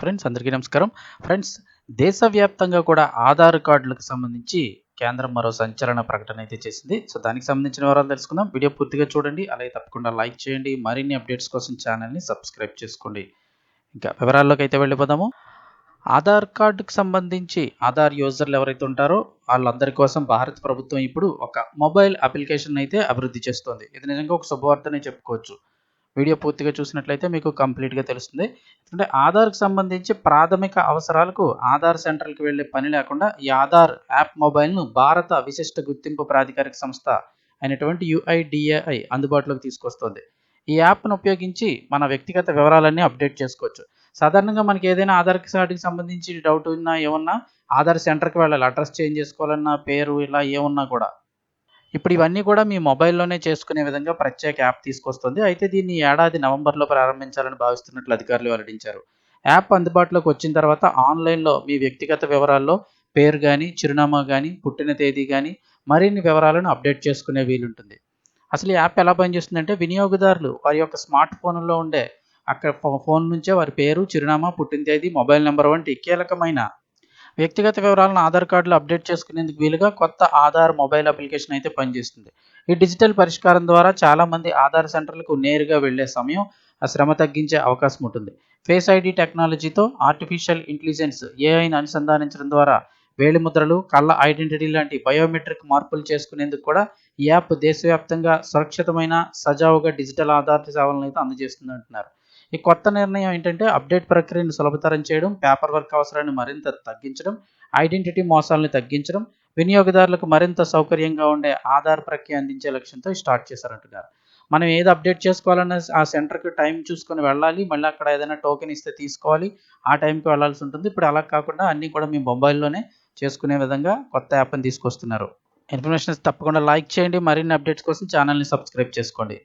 Friends అందరికీ నమస్కారం. Friends దేశవ్యాప్తంగా కూడా ఆధార్ కార్డులకు సంబంధించి కేంద్రం మరో సంచలన ప్రకటన అయితే చేసింది. సో దానికి సంబంధించిన వివరాలు తెలుసుకుందాం. వీడియో పూర్తిగా చూడండి. అలాగే తప్పకుండా లైక్ చేయండి. మరిన్ని అప్డేట్స్ కోసం ఛానల్ని సబ్స్క్రైబ్ చేసుకోండి. ఇంకా వివరాల్లోకి అయితే వెళ్ళిపోదాము. ఆధార్ కార్డుకు సంబంధించి ఆధార్ యూజర్లు ఎవరైతే ఉంటారో వాళ్ళందరి కోసం భారత ప్రభుత్వం ఇప్పుడు ఒక మొబైల్ అప్లికేషన్ అయితే అభివృద్ధి చేస్తోంది. ఇది నిజంగా ఒక శుభవార్తనే చెప్పుకోవచ్చు. వీడియో పూర్తిగా చూసినట్లయితే మీకు కంప్లీట్గా తెలుస్తుంది. ఎందుకంటే ఆధార్కు సంబంధించి ప్రాథమిక అవసరాలకు ఆధార్ సెంటర్కి వెళ్ళే పని లేకుండా ఈ ఆధార్ యాప్ మొబైల్ను భారత విశిష్ట గుర్తింపు ప్రాధికారిక సంస్థ అయినటువంటి యుఐడిఏఐ అందుబాటులోకి తీసుకొస్తుంది. ఈ యాప్ను ఉపయోగించి మన వ్యక్తిగత వివరాలన్నీ అప్డేట్ చేసుకోవచ్చు. సాధారణంగా మనకి ఏదైనా ఆధార్ కార్డుకి సంబంధించి డౌట్ ఉన్నా ఏమన్నా ఆధార్ సెంటర్కి వెళ్ళాలి. అడ్రస్ చేంజ్ చేసుకోవాలన్నా పేరు ఇలా ఏమున్నా కూడా. ఇప్పుడు ఇవన్నీ కూడా మీ మొబైల్లోనే చేసుకునే విధంగా ప్రత్యేక యాప్ తీసుకొస్తుంది. అయితే దీన్ని ఏడాది నవంబర్లో ప్రారంభించాలని భావిస్తున్నట్లు అధికారులు వెల్లడించారు. యాప్ అందుబాటులోకి వచ్చిన తర్వాత ఆన్లైన్లో మీ వ్యక్తిగత వివరాల్లో పేరు కానీ చిరునామా కానీ పుట్టిన తేదీ కానీ మరిన్ని వివరాలను అప్డేట్ చేసుకునే వీలుంటుంది. అసలు ఈ యాప్ ఎలా పనిచేస్తుందంటే వినియోగదారులు వారి యొక్క స్మార్ట్ ఫోన్లో ఉండే అక్కడ ఫోన్ నుంచే వారి పేరు చిరునామా పుట్టిన తేదీ మొబైల్ నెంబర్ వంటి కీలకమైన వ్యక్తిగత వివరాలను ఆధార్ కార్డులో అప్డేట్ చేసుకునేందుకు వీలుగా కొత్త ఆధార్ మొబైల్ అప్లికేషన్ అయితే పనిచేస్తుంది. ఈ డిజిటల్ పరిష్కారం ద్వారా చాలామంది ఆధార్ సెంటర్లకు నేరుగా వెళ్ళే సమయం ఆ శ్రమ తగ్గించే అవకాశం ఉంటుంది. ఫేస్ ఐడి టెక్నాలజీతో ఆర్టిఫిషియల్ ఇంటెలిజెన్స్ ఏఐని అనుసంధానించడం ద్వారా వేలిముద్రలు కళ్ళ ఐడెంటిటీ లాంటి బయోమెట్రిక్ మార్పులు చేసుకునేందుకు కూడా ఈ యాప్ దేశవ్యాప్తంగా సురక్షితమైన సజావుగా డిజిటల్ ఆధార్ సేవలను అయితే అందజేస్తుంది అంటున్నారు ఈ కొత్త నిర్ణయం ఏంటంటే అప్డేట్ ప్రక్రియను సులభతరం చేయడం పేపర్ వర్క్ అవసరాన్ని మరింత తగ్గించడం ఐడెంటిటీ మోసాలను తగ్గించడం వినియోగదారులకు మరింత సౌకర్యంగా ఉండే ఆధార్ ప్రక్రియ అందించే లక్ష్యంతో స్టార్ట్ చేశారంటున్నారు. మనం ఏది అప్డేట్ చేసుకోవాలన్నా ఆ సెంటర్కి టైం చూసుకొని వెళ్ళాలి మళ్ళీ అక్కడ ఏదైనా టోకెన్ ఇస్తే తీసుకోవాలి ఆ టైంకి వెళ్ళాల్సి ఉంటుంది. ఇప్పుడు అలా కాకుండా అన్నీ కూడా మీ మొబైల్లోనే చేసుకునే విధంగా కొత్త యాప్ని తీసుకొస్తున్నారు. ఇన్ఫర్మేషన్ తప్పకుండా లైక్ చేయండి. మరిన్ని అప్డేట్స్ కోసం ఛానల్ని సబ్స్క్రైబ్ చేసుకోండి.